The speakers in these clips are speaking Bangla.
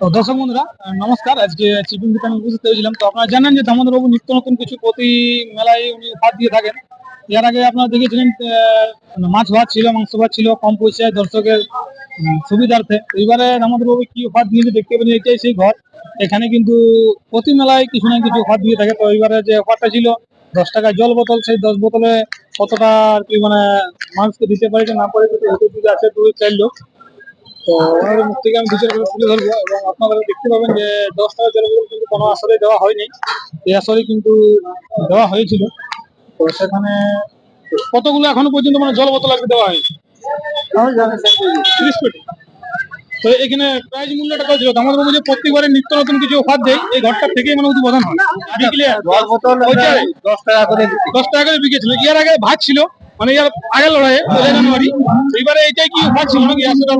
তো দর্শক বন্ধুরা, নমস্কার। আজকে চিপিং দোকানে উপস্থিত হয়েছিলাম। তো আপনারা জানেন যে বাবু নিত্য নতুন কিছু প্রতি মেলায় উনি অফার দিয়ে থাকেন। এর আগে আপনারা দেখেছিলেন মাছ ভাত ছিল, মাংস ভাত ছিল, কম পয়সায় দর্শকের সুবিধার্থে। এবারে বাবু কি অফার দিয়েছে দেখতে পাবেন, এটাই সেই ঘর। এখানে কিন্তু প্রতি মেলায় কিছু না কিছু অফার দিয়ে থাকে। তো এবারে যে অফারটা ছিল, দশ টাকায় জল বোতল, সেই দশ বোতলে কতটা আর কি মানে মানুষকে দিতে পারে না ওদের দিকে আছে দুই চার লোক। তো ওনাদের মুখ থেকে আমি বিচার তুলে ধরবো এবং আপনারা দেখতে পাবেন যে দশ টাকা কিন্তু কোনো আসরে দেওয়া হয়নি। এই আসরে কিন্তু দেওয়া হয়েছিল। তো সেখানে কতগুলো এখনও পর্যন্ত মানে জল বোতল আজকে দেওয়া তিরিশ কোটি তো এখানে প্রাইজ মূল্যটা কত ছিল? আমাদের বাবু যে প্রত্যেকবারে নিত্য নতুন কিছু অফার দেয় এই ঘরটা থেকে মানে উদ্বোধন হয়। বিকেলে। দশ টাকা করে দশ টাকা করে বিকেছিল এর আগে ভাত ছিল। মানে এর আগের লড়াইয়ে পয়লা জানুয়ারি এবারে এটাই কি অফার ছিল নাকি আসলে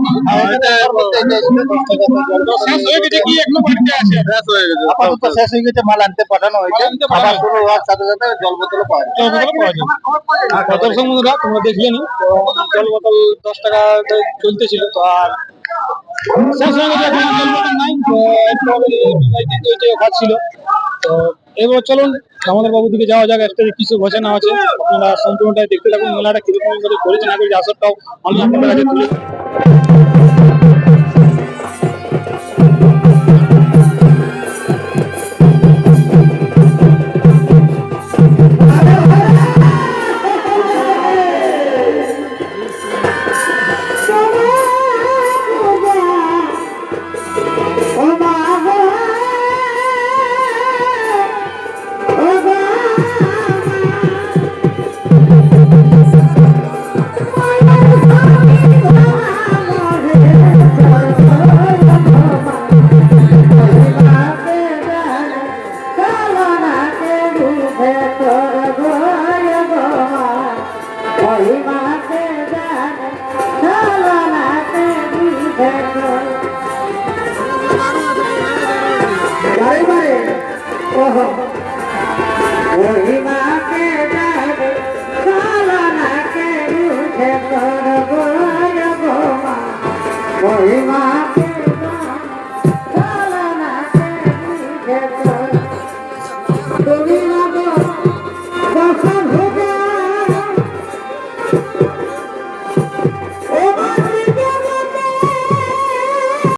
এটা এটা। শেষ হয়ে গেছে কি এখনও বাড়িতে আছে শেষ হয়ে গেছে। আপাতত শেষ হয়ে গেছে মাল আনতে পাঠানো হয়েছে আবার শুরু হওয়ার সাথে সাথে জল বোতল পাওয়া যায় জল বোতল পাওয়া যায় আর দর্শক বন্ধুরা তোমরা দেখলে নি তো জল বোতল দশ টাকা চলতেছিল তো আর শেষ হয়ে গেছে জল বোতল নাই তো কিন্তু অফার ছিল তো এবার চলুন, আমাদের বাবু দিকে যাওয়া যাক একটা কিছু ঘোষণা আছে আপনারা সম্পূর্ণটাই দেখতে থাকুন, মেলাটা কীরকম করে করেছে না আসরটাও আমি আপনাদের কাছে তুলে তুমি না দর্শন হোক